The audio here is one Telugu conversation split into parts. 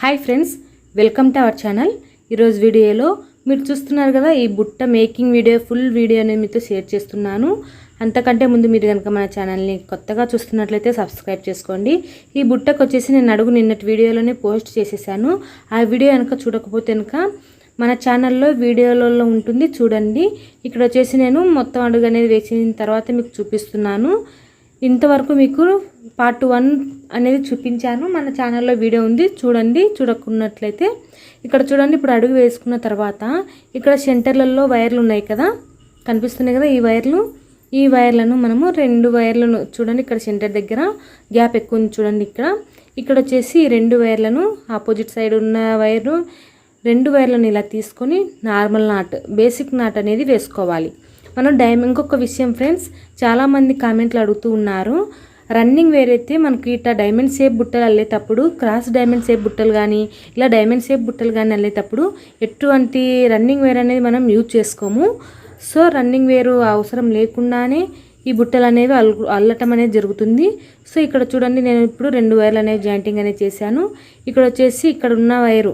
Hi friends welcome to our channel. ఈరోజు వీడియోలో మీరు చూస్తున్నారు కదా ఈ బుట్ట మేకింగ్ వీడియో ఫుల్ వీడియో అనేది మీతో షేర్ చేస్తున్నాను. అంతకంటే ముందు మీరు కనుక మన ఛానల్ని కొత్తగా చూస్తున్నట్లయితే సబ్స్క్రైబ్ చేసుకోండి. ఈ బుట్టకు వచ్చేసి నేను అడుగు నిన్నటి వీడియోలోనే పోస్ట్ చేసేసాను. ఆ వీడియో కనుక చూడకపోతే కనుక మన ఛానల్లో వీడియోలలో ఉంటుంది చూడండి. ఇక్కడ వచ్చేసి నేను మొత్తం అడుగు అనేది వేసిన తర్వాత మీకు చూపిస్తున్నాను. ఇంతవరకు మీకు పార్ట్ వన్ అనేది చూపించాను. మన ఛానల్లో వీడియో ఉంది. చూడండి. చూడకున్నట్లయితే ఇక్కడ చూడండి. ఇప్పుడు అడుగు వేసుకున్న తర్వాత ఇక్కడ సెంటర్లలో వైర్లు ఉన్నాయి కదా? కనిపిస్తున్నాయి కదా ఈ వైర్లు? ఈ వైర్లను మనము రెండు వైర్లను చూడండి. ఇక్కడ సెంటర్ దగ్గర గ్యాప్ ఎక్కువ ఉంది చూడండి ఇక్కడ. ఇక్కడ వచ్చేసి రెండు వైర్లను ఆపోజిట్ సైడ్ ఉన్న వైరు రెండు వైర్లను ఇలా తీసుకొని నార్మల్ నాట్ బేసిక్ నాట్ అనేది వేసుకోవాలి. మనం డైమండ్ ఇంకొక విషయం ఫ్రెండ్స్ చాలామంది కామెంట్లు అడుగుతూ ఉన్నారు. రన్నింగ్ వేర్ అయితే మనకి ఇట్లా డైమండ్ షేప్ బుట్టలు అల్లేటప్పుడు క్రాస్ డైమండ్ షేప్ బుట్టలు కానీ ఇలా డైమండ్ షేప్ బుట్టలు కానీ అల్లేటప్పుడు ఎటువంటి రన్నింగ్ వేర్ అనేది మనం యూజ్ చేసుకోము. సో రన్నింగ్ వేరు అవసరం లేకుండానే ఈ బుట్టలు అనేవి అల్లటం అనేది జరుగుతుంది. సో ఇక్కడ చూడండి నేను ఇప్పుడు రెండు వైర్లు అనేవి జాయింటింగ్ అనేది చేశాను. ఇక్కడ వచ్చేసి ఇక్కడ ఉన్న వైరు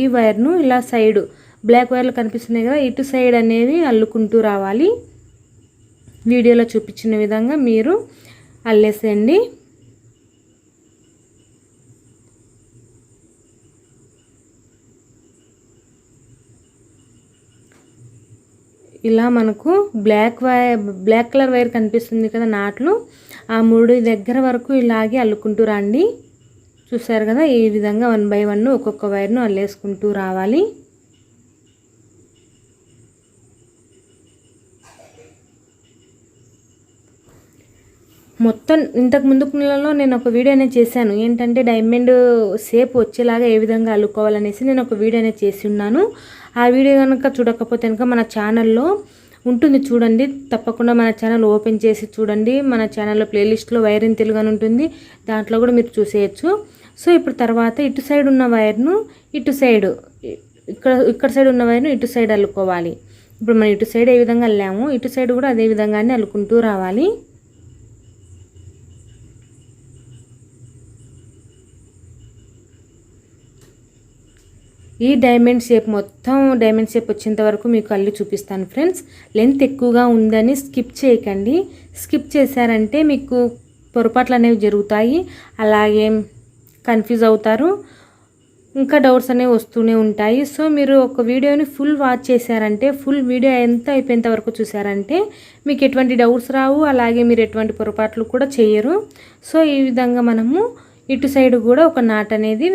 ఈ వైర్ను ఇలా సైడ్ బ్లాక్ వైర్లు కనిపిస్తున్నాయి కదా ఇటు సైడ్ అనేవి అల్లుకుంటూ రావాలి. వీడియోలో చూపించిన విధంగా మీరు అల్లేసేయండి. ఇలా మనకు black wire black colour wire కనిపిస్తుంది కదా నాట్లు. ఆ మూడు దగ్గర వరకు ఇలాగే అల్లుకుంటూ రండి. చూసారు కదా ఈ విధంగా వన్ బై వన్ ఒక్కొక్క వైర్ను అల్లేసుకుంటూ రావాలి. మొత్తం ఇంతకు ముందు నెలలో నేను ఒక వీడియో అనేది చేశాను. ఏంటంటే డైమండ్ షేప్ వచ్చేలాగా ఏ విధంగా అల్లుకోవాలనేసి నేను ఒక వీడియో అనేది చేసి ఉన్నాను. ఆ వీడియో కనుక చూడకపోతే కనుక మన ఛానల్లో ఉంటుంది చూడండి. తప్పకుండా మన ఛానల్ ఓపెన్ చేసి చూడండి. మన ఛానల్లో ప్లేలిస్ట్లో వైరింగ్ తెలుగు అని ఉంటుంది. దాంట్లో కూడా మీరు చూసేయచ్చు. సో ఇప్పుడు తర్వాత ఇటు సైడ్ ఉన్న వైర్ను ఇటు సైడ్ ఇక్కడ ఇక్కడ సైడ్ ఉన్న వైర్ను ఇటు సైడ్ అల్లుకోవాలి. ఇప్పుడు మనం ఇటు సైడ్ ఏ విధంగా అల్లాము ఇటు సైడ్ కూడా అదే విధంగానే అల్లుకుంటూ రావాలి. ఈ డైమండ్ షేప్ మొత్తం డైమండ్ షేప్ వచ్చేంత వరకు మీకు అల్లి చూపిస్తాను ఫ్రెండ్స్ లెంత్ ఎక్కువగా ఉందని స్కిప్ చేయకండి. స్కిప్ చేశారంటే మీకు పొరపాట్లు అనేవి జరుగుతాయి. అలాగే కన్ఫ్యూజ్ అవుతారు. ఇంకా డౌట్స్ అనేవి వస్తూనే ఉంటాయి. సో మీరు ఒక వీడియోని ఫుల్ వాచ్ చేశారంటే ఫుల్ వీడియో ఎంత అయిపోయేంత వరకు చూసారంటే మీకు ఎటువంటి డౌట్స్ రావు. అలాగే మీరు ఎటువంటి పొరపాట్లు కూడా చేయరు. సో ఈ విధంగా మనము ఇటు సైడ్ కూడా ఒక నాట్ అనేది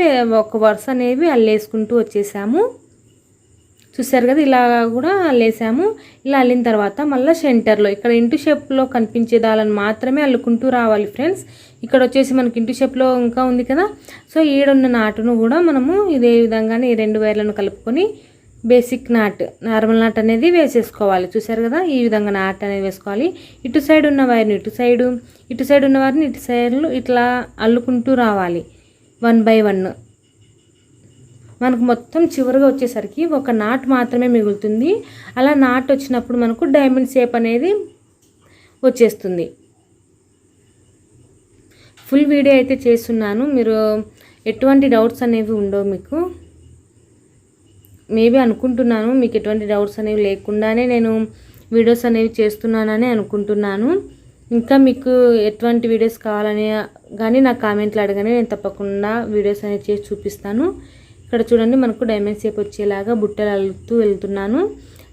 ఒక వరుస అనేవి అల్లేసుకుంటూ వచ్చేసాము. చూసారు కదా ఇలా కూడా అల్లేసాము. ఇలా అల్లిన తర్వాత మళ్ళీ సెంటర్లో ఇక్కడ ఇంటి షేప్లో కనిపించే దాలను మాత్రమే అల్లుకుంటూ రావాలి ఫ్రెండ్స్. ఇక్కడ వచ్చేసి మనకి ఇంటి షేప్లో ఇంకా ఉంది కదా. సో ఈడున్న నాటును కూడా మనము ఇదే విధంగానే ఈ రెండు వైర్లను కలుపుకొని బేసిక్ నాట్ నార్మల్ నాట్ అనేది వేసేసుకోవాలి. చూసారు కదా? ఈ విధంగా నాట్ అనేది వేసుకోవాలి. ఇటు సైడ్ ఉన్న వైర్ని ఇటు సైడు ఇటు సైడ్ ఉన్న వారిని ఇటు సైడ్లు ఇట్లా అల్లుకుంటూ రావాలి. One by one. మనకు మొత్తం చివరిగా వచ్చేసరికి ఒక నాట్ మాత్రమే మిగులుతుంది. అలా నాట్ వచ్చినప్పుడు మనకు డైమండ్ షేప్ అనేది వచ్చేస్తుంది. ఫుల్ వీడియో అయితే చేస్తున్నాను. మీరు ఎటువంటి డౌట్స్ అనేవి ఉండవు మీకు. మేబీ అనుకుంటున్నాను మీకు ఎటువంటి డౌట్స్ అనేవి లేకుండానే నేను వీడియోస్ అనేవి చేస్తున్నానని అనుకుంటున్నాను. ఇంకా మీకు ఎటువంటి వీడియోస్ కావాలని కానీ నా కామెంట్లు అడగని నేను తప్పకుండా వీడియోస్ అనేవి చేసి చూపిస్తాను. ఇక్కడ చూడండి మనకు డైమండ్ షేప్ వచ్చేలాగా బుట్టలు అల్లుతూ వెళ్తున్నాను.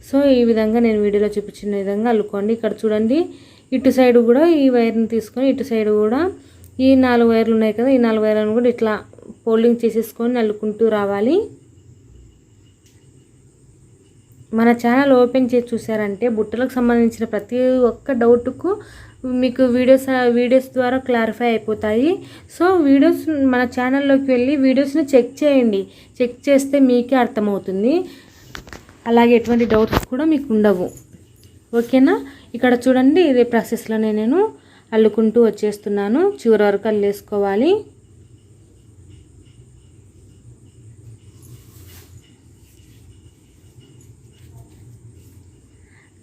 సో ఈ విధంగా నేను వీడియోలో చూపించిన విధంగా అల్లుకోండి. ఇక్కడ చూడండి ఇటు సైడ్ కూడా ఈ వైర్ని తీసుకొని ఇటు సైడ్ కూడా ఈ నాలుగు వైర్లు ఉన్నాయి కదా ఈ నాలుగు వైర్లను కూడా ఇట్లా ఫోల్డింగ్ చేసేసుకొని అల్లుకుంటూ రావాలి. మన ఛానల్ ఓపెన్ చేసి చూసారంటే బుట్టలకు సంబంధించిన ప్రతి ఒక్క డౌట్కు మీకు వీడియోస్ వీడియోస్ ద్వారా క్లారిఫై అయిపోతాయి. సో వీడియోస్ మన ఛానల్లోకి వెళ్ళి వీడియోస్ని చెక్ చేయండి. చెక్ చేస్తే మీకే అర్థమవుతుంది. అలాగే ఎటువంటి డౌట్స్ కూడా మీకు ఉండవు. ఓకేనా ఇక్కడ చూడండి ఇదే ప్రాసెస్లోనే నేను అల్లుకుంటూ వచ్చేస్తున్నాను. చివరి వరకు అల్లేసుకోవాలి.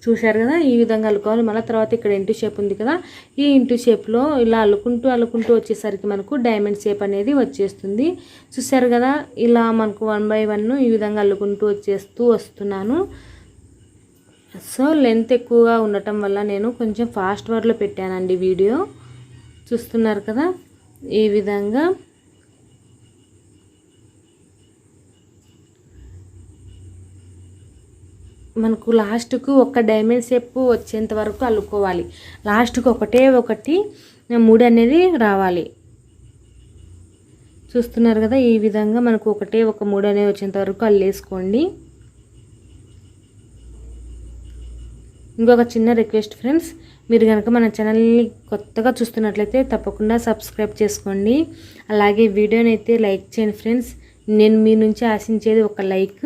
చూశారు కదా? ఈ విధంగా అల్లుకోవాలి. మళ్ళీ తర్వాత ఇక్కడ ఇంటూ షేప్ ఉంది కదా? ఈ ఇంటూ షేప్లో ఇలా అల్లుకుంటూ అల్లుకుంటూ వచ్చేసరికి మనకు డైమండ్ షేప్ అనేది వచ్చేస్తుంది. చూశారు కదా? ఇలా మనకు వన్ బై వన్ ఈ విధంగా అల్లుకుంటూ వచ్చేస్తూ వస్తున్నాను. సో లెంత్ ఎక్కువగా ఉండటం వల్ల నేను కొంచెం ఫాస్ట్ వర్డ్లో పెట్టానండి వీడియో. చూస్తున్నారు కదా? ఈ విధంగా మనకు లాస్ట్కు ఒక డైమండ్ షేప్ వచ్చేంత వరకు అల్లుకోవాలి. లాస్ట్కు ఒకటే ఒకటి మూడు అనేది రావాలి. చూస్తున్నారు కదా ఈ విధంగా మనకు ఒకటే ఒక మూడు అనేది వచ్చేంత వరకు అల్లేసుకోండి. ఇంకొక చిన్న రిక్వెస్ట్ ఫ్రెండ్స్ మీరు కనుక మన ఛానల్ని కొత్తగా చూస్తున్నట్లయితే తప్పకుండా సబ్స్క్రైబ్ చేసుకోండి. అలాగే వీడియోని అయితే లైక్ చేయండి ఫ్రెండ్స్. నేను మీ నుంచి ఆశించేది ఒక లైక్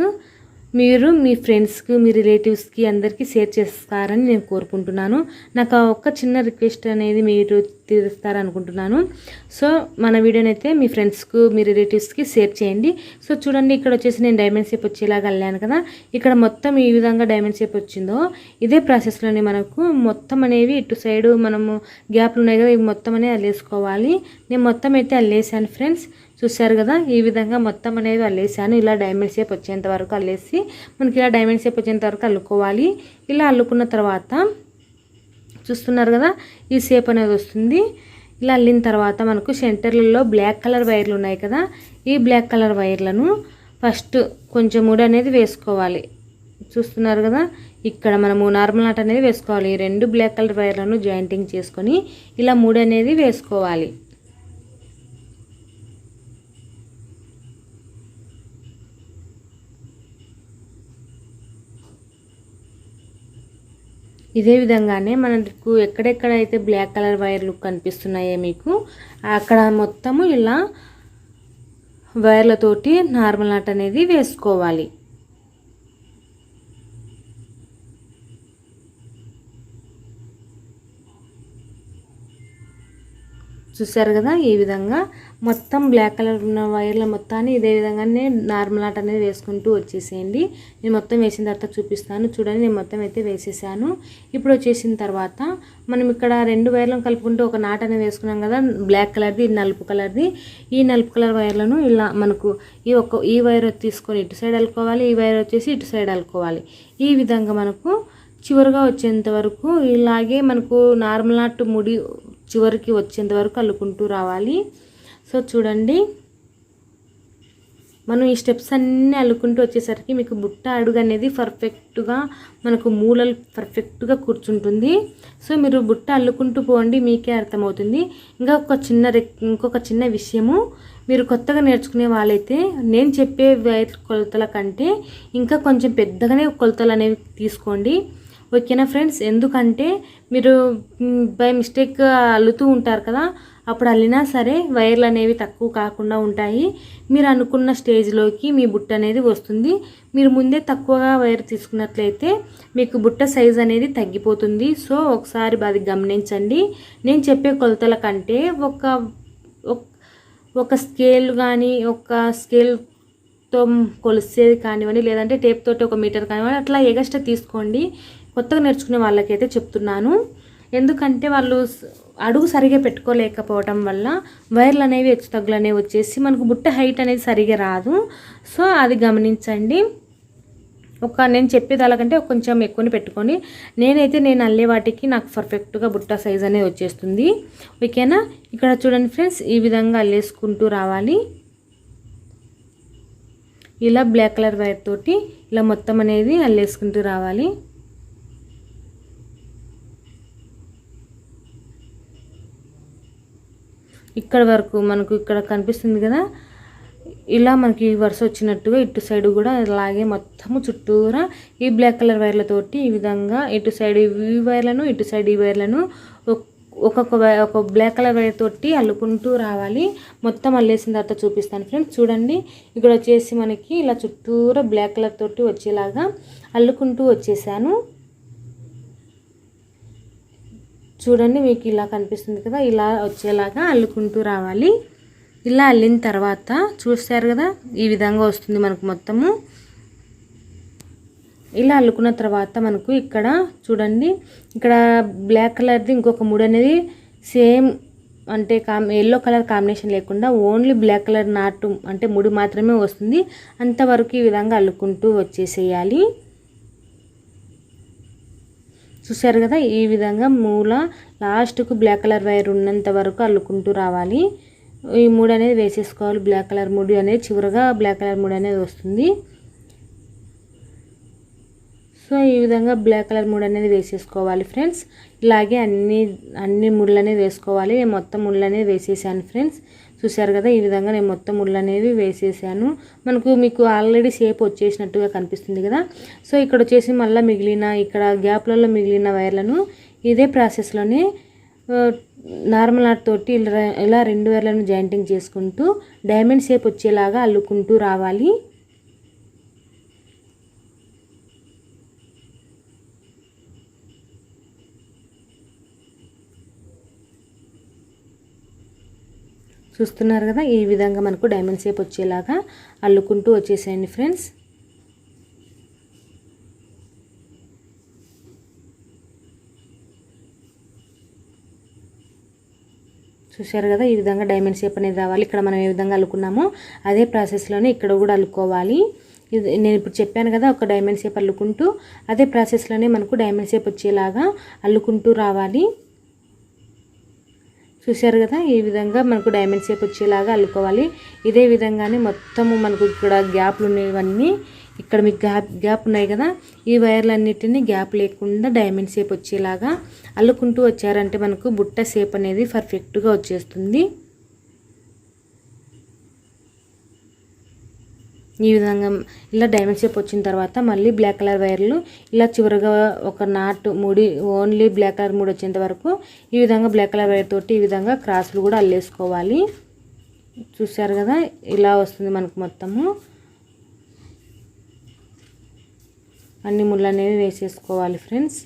మీరు మీ ఫ్రెండ్స్కి మీ రిలేటివ్స్కి అందరికీ షేర్ చేస్తారని నేను కోరుకుంటున్నాను. నాకు ఆ ఒక్క చిన్న రిక్వెస్ట్ అనేది మీరు తీరుస్తారనుకుంటున్నాను. సో మన వీడియోని అయితే మీ ఫ్రెండ్స్కు మీ రిలేటివ్స్కి షేర్ చేయండి. సో చూడండి ఇక్కడ వచ్చేసి నేను డైమండ్ షేప్ వచ్చేలాగా వెళ్ళాను కదా. ఇక్కడ మొత్తం ఈ విధంగా డైమండ్ షేప్ వచ్చిందో ఇదే ప్రాసెస్లోనే మనకు మొత్తం అనేవి ఇటు సైడు మనము గ్యాప్లు ఉన్నాయి కదా ఇవి మొత్తం అనేది అల్లేసుకోవాలి. నేను మొత్తం అయితే అల్లేసాను ఫ్రెండ్స్. చూశారు కదా ఈ విధంగా మొత్తం అనేది అల్లేసాను. ఇలా డైమండ్ షేప్ వచ్చేంత వరకు అల్లేసి మనకి ఇలా డైమండ్ షేప్ వచ్చేంత వరకు అల్లుకోవాలి. ఇలా అల్లుకున్న తర్వాత చూస్తున్నారు కదా ఈ షేప్ అనేది వస్తుంది. ఇలా అల్లిన తర్వాత మనకు సెంటర్లలో బ్లాక్ కలర్ వైర్లు ఉన్నాయి కదా ఈ బ్లాక్ కలర్ వైర్లను ఫస్ట్ కొంచెం ముడి అనేది వేసుకోవాలి. చూస్తున్నారు కదా ఇక్కడ మనము నార్మల్ నాట్ అనేది వేసుకోవాలి. ఈ రెండు బ్లాక్ కలర్ వైర్లను జాయింటింగ్ చేసుకొని ఇలా ముడి అనేది వేసుకోవాలి. ఇదే విధంగానే మనకు ఎక్కడెక్కడైతే బ్లాక్ కలర్ వైర్లు కనిపిస్తున్నాయో మీకు అక్కడ మొత్తము ఇలా వైర్లతోటి నార్మల్ నట్ అనేది వేసుకోవాలి. చూసారు కదా ఈ విధంగా మొత్తం బ్లాక్ కలర్ ఉన్న వైర్ల మొత్తాన్ని ఇదే విధంగానే నార్మల్ ఆట అనేది వేసుకుంటూ వచ్చేసేయండి. నేను మొత్తం వేసిన తర్వాత చూపిస్తాను. చూడండి నేను మొత్తం అయితే వేసేసాను. ఇప్పుడు వచ్చేసిన తర్వాత మనం ఇక్కడ రెండు వైర్లను కలుపుకుంటూ ఒక నాట అనేది వేసుకున్నాం కదా బ్లాక్ కలర్ది నలుపు కలర్ది ఈ నలుపు కలర్ వైర్లను ఇలా మనకు ఈ ఒక ఈ వైర్ తీసుకొని ఇటు సైడ్ అల్లుకోవాలి ఈ వైర్ వచ్చేసి ఇటు సైడ్ అల్లుకోవాలి. ఈ విధంగా మనకు చివరిగా వచ్చేంత వరకు ఇలాగే మనకు నార్మల్ నాట్ ముడి చివరికి వచ్చేంత వరకు అల్లుకుంటూ రావాలి. సో చూడండి మనం ఈ స్టెప్స్ అన్నీ అల్లుకుంటూ వచ్చేసరికి మీకు బుట్ట అడుగు అనేది పర్ఫెక్ట్గా మనకు మూలలు పర్ఫెక్ట్గా కూర్చుంటుంది. సో మీరు బుట్ట అల్లుకుంటూ పోండి మీకే అర్థమవుతుంది. ఇంకా ఒక చిన్న ఇంకొక చిన్న విషయము మీరు కొత్తగా నేర్చుకునే వాళ్ళైతే నేను చెప్పే వైర్ కొలతల కంటే ఇంకా కొంచెం పెద్దగానే కొలతలు అనేవి తీసుకోండి. ఓకేనా ఫ్రెండ్స్? ఎందుకంటే మీరు బై మిస్టేక్ అల్లుతూ ఉంటారు కదా అప్పుడు అల్లినా సరే వైర్లు అనేవి తక్కువ కాకుండా ఉంటాయి. మీరు అనుకున్న స్టేజ్లోకి మీ బుట్ట అనేది వస్తుంది. మీరు ముందే తక్కువగా వైర్ తీసుకున్నట్లయితే మీకు బుట్ట సైజ్ అనేది తగ్గిపోతుంది. సో ఒకసారి అది గమనించండి. నేను చెప్పే కొలతల కంటే ఒక ఒక స్కేల్ కానీ ఒక స్కేల్తో కొలిసేది కానివ్వండి లేదంటే టేప్ తోటి ఒక మీటర్ కానివ్వండి అట్లా ఎగస్ట్రా తీసుకోండి. కొత్తగా నేర్చుకునే వాళ్ళకైతే చెప్తున్నాను. ఎందుకంటే వాళ్ళు అడుగు సరిగా పెట్టుకోలేకపోవటం వల్ల వైర్లు అనేవి హెచ్చు తగ్గులు అనేవి వచ్చేసి మనకు బుట్ట హైట్ అనేది సరిగా రాదు. సో అది గమనించండి. ఒక నేను చెప్పేది అలాగంటే కొంచెం ఎక్కువని పెట్టుకొని నేనైతే నేను అల్లే వాటికి నాకు పర్ఫెక్ట్గా బుట్ట సైజ్ అనేది వచ్చేస్తుంది. ఓకేనా ఇక్కడ చూడండి ఫ్రెండ్స్ ఈ విధంగా అల్లేసుకుంటూ రావాలి. ఇలా బ్లాక్ కలర్ వైర్ తోటి ఇలా మొత్తం అనేది అల్లేసుకుంటూ రావాలి. ఇక్కడ వరకు మనకు ఇక్కడ కనిపిస్తుంది కదా ఇలా మనకి వరుస వచ్చినట్టుగా ఇటు సైడ్ కూడా అలాగే మొత్తము చుట్టూరా ఈ బ్లాక్ కలర్ వైర్లతోటి ఈ విధంగా ఇటు సైడ్ ఈ వైర్లను ఇటు సైడ్ ఈ వైర్లను ఒక్కొక్క ఒక బ్లాక్ కలర్ వైర్ తోటి అల్లుకుంటూ రావాలి. మొత్తం అల్లేసిన తర్వాత చూపిస్తాను ఫ్రెండ్స్. చూడండి ఇక్కడ వచ్చేసి మనకి ఇలా చుట్టూరా బ్లాక్ కలర్ తోటి వచ్చేలాగా అల్లుకుంటూ వచ్చేసాను. చూడండి మీకు ఇలా కనిపిస్తుంది కదా ఇలా వచ్చేలాగా అల్లుకుంటూ రావాలి. ఇలా అల్లిన తర్వాత చూస్తారు కదా ఈ విధంగా వస్తుంది మనకు మొత్తము. ఇలా అల్లుకున్న తర్వాత మనకు ఇక్కడ చూడండి ఇక్కడ బ్లాక్ కలర్ది ఇంకొక మూడు అనేది సేమ్ అంటే కామ్ ఎల్లో కలర్ కాంబినేషన్ లేకుండా ఓన్లీ బ్లాక్ కలర్ నాటు అంటే ముడి మాత్రమే వస్తుంది. అంతవరకు ఈ విధంగా అల్లుకుంటూ వచ్చేసేయాలి. చూసారు కదా ఈ విధంగా మూల లాస్ట్కు బ్లాక్ కలర్ వైర్ ఉన్నంత వరకు అల్లుకుంటూ రావాలి. ఈ మూడు అనేది వేసేసుకోవాలి. బ్లాక్ కలర్ ముడి అనేది చివరిగా బ్లాక్ కలర్ ముడి అనేది వస్తుంది. సో ఈ విధంగా బ్లాక్ కలర్ ముడి అనేది వేసేసుకోవాలి ఫ్రెండ్స్. ఇలాగే అన్ని అన్ని ముళ్ళు అనేది వేసుకోవాలి. మొత్తం ముళ్ళు అనేది వేసేసాను ఫ్రెండ్స్. చూసారు కదా ఈ విధంగా నేను మొత్తం ముళ్ళు అనేవి వేసేసాను. మనకు మీకు ఆల్రెడీ షేప్ వచ్చేసినట్టుగా కనిపిస్తుంది కదా. సో ఇక్కడ వచ్చేసి మళ్ళీ మిగిలిన ఇక్కడ గ్యాప్లలో మిగిలిన వైర్లను ఇదే ప్రాసెస్లోనే నార్మల్ ఆర్ట్ తోటి ఇలా ఇలా రెండు వైర్లను జాయింటింగ్ చేసుకుంటూ డైమండ్ షేప్ వచ్చేలాగా అల్లుకుంటూ రావాలి. చూస్తున్నారు కదా? ఈ విధంగా మనకు డైమండ్ షేప్ వచ్చేలాగా అల్లుకుంటూ వచ్చేసేయండి ఫ్రెండ్స్ చూశారు కదా? ఈ విధంగా డైమండ్ షేప్ అనేది రావాలి. ఇక్కడ మనం ఏ విధంగా అల్లుకున్నామో అదే ప్రాసెస్లోనే ఇక్కడ కూడా అల్లుకోవాలి. ఇది నేను ఇప్పుడు చెప్పాను కదా ఒక డైమండ్ షేప్ అల్లుకుంటూ అదే ప్రాసెస్లోనే మనకు డైమండ్ షేప్ వచ్చేలాగా అల్లుకుంటూ రావాలి. చూశారు కదా ఈ విధంగా మనకు డైమండ్ షేప్ వచ్చేలాగా అల్లుకోవాలి. ఇదే విధంగానే మొత్తము మనకు ఇక్కడ గ్యాప్లు ఉన్నవన్నీ ఇక్కడ మీకు గ్యాప్ గ్యాప్ ఉన్నాయి కదా ఈ వైర్లన్నిటిని గ్యాప్ లేకుండా డైమండ్ షేప్ వచ్చేలాగా అల్లుకుంటూ వచ్చారంటే మనకు బుట్ట షేప్ అనేది పర్ఫెక్ట్గా వచ్చేస్తుంది. ఈ విధంగా ఇలా డైమండ్ షేప్ వచ్చిన తర్వాత మళ్ళీ బ్లాక్ కలర్ వైర్లు ఇలా చివరిగా ఒక నాటు ముడి ఓన్లీ బ్లాక్ కలర్ ముడి వచ్చేంత వరకు ఈ విధంగా బ్లాక్ కలర్ వైర్ తోటి ఈ విధంగా క్రాస్లు కూడా అల్లేసుకోవాలి. చూసారు కదా? ఇలా వస్తుంది మనకు మొత్తము. అన్ని ముళ్ళు అనేవి వేసేసుకోవాలి ఫ్రెండ్స్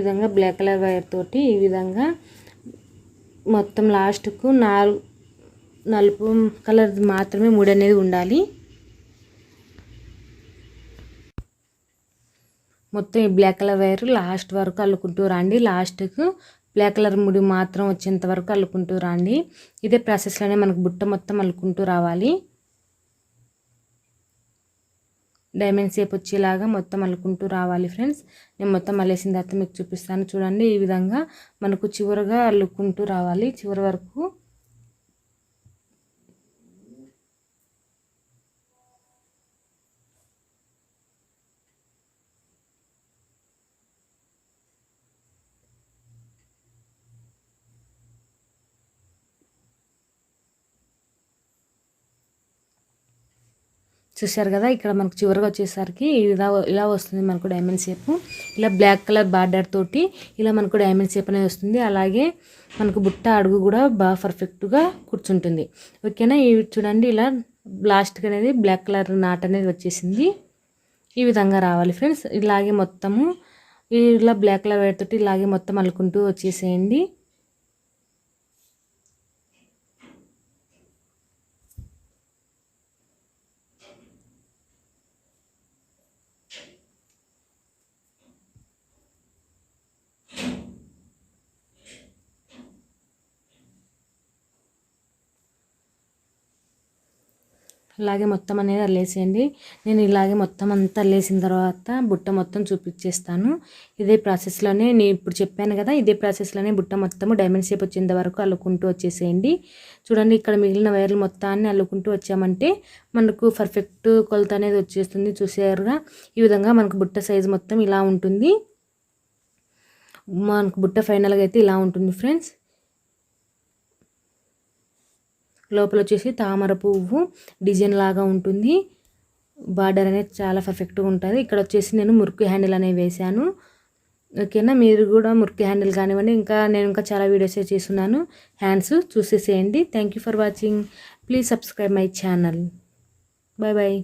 విధంగా బ్లాక్ కలర్ వైర్ తోటి ఈ విధంగా మొత్తం లాస్ట్కు నాలుగు నలుపు కలర్ మాత్రమే ముడి అనేది ఉండాలి. మొత్తం ఈ బ్లాక్ కలర్ వైర్ లాస్ట్ వరకు అల్లుకుంటూ రండి. లాస్ట్కు బ్లాక్ కలర్ ముడి మాత్రం వచ్చేంత వరకు అల్లుకుంటూ రండి. ఇదే ప్రాసెస్లోనే మనకు బుట్ట మొత్తం అల్లుకుంటూ రావాలి. డైమండ్ షేప్ వచ్చేలాగా మొత్తం అల్లుకుంటూ రావాలి ఫ్రెండ్స్. నేను మొత్తం అల్లేసిన తర్వాత మీకు చూపిస్తాను. చూడండి ఈ విధంగా మనకు చివరగా అల్లుకుంటూ రావాలి. చివరి వరకు చూసారు కదా ఇక్కడ మనకు చివరిగా వచ్చేసరికి ఇలా ఇలా వస్తుంది మనకు డైమండ్ షేప్ ఇలా బ్లాక్ కలర్ బార్డర్ తోటి ఇలా మనకు డైమండ్ షేప్ అనేది వస్తుంది. అలాగే మనకు బుట్ట అడుగు కూడా బాగా పర్ఫెక్ట్గా కూర్చుంటుంది. ఓకేనా ఇవి చూడండి ఇలా లాస్ట్కి అనేది బ్లాక్ కలర్ నాట్ అనేది వచ్చేసింది. ఈ విధంగా రావాలి ఫ్రెండ్స్ ఇలాగే మొత్తము ఇలా బ్లాక్ కలర్ వైట్ తోటి ఇలాగే మొత్తం అల్లుకుంటూ వచ్చేసేయండి. ఇలాగే మొత్తం అనేది అల్లేసేయండి. నేను ఇలాగే మొత్తం అంతా అల్లేసిన తర్వాత బుట్ట మొత్తం చూపించేస్తాను. ఇదే ప్రాసెస్లోనే నేను ఇప్పుడు చెప్పాను కదా ఇదే ప్రాసెస్లోనే బుట్ట మొత్తము డైమండ్ షేప్ వచ్చేంత వరకు అల్లుకుంటూ వచ్చేసేయండి. చూడండి ఇక్కడ మిగిలిన వైర్లు మొత్తాన్ని అల్లుకుంటూ వచ్చామంటే మనకు పర్ఫెక్ట్ కొలత అనేది వచ్చేస్తుంది చూసేరుగా. ఈ విధంగా మనకు బుట్ట సైజు మొత్తం ఇలా ఉంటుంది. మనకు బుట్ట ఫైనల్గా అయితే ఇలా ఉంటుంది ఫ్రెండ్స్ లోపల వచ్చేసి తామర పువ్వు డిజైన్ లాగా ఉంటుంది. బార్డర్ అనేది చాలా పర్ఫెక్ట్గా ఉంటుంది. ఇక్కడ వచ్చేసి నేను మురికి హ్యాండిల్ అనేవి వేశాను. ఓకేనా? మీరు కూడా మురికి హ్యాండిల్ కానివ్వండి. ఇంకా నేను ఇంకా చాలా వీడియోస్ చేస్తున్నాను. హ్యాండ్స్ చూసేసేయండి. Thank you for watching. Please subscribe my channel. Bye bye.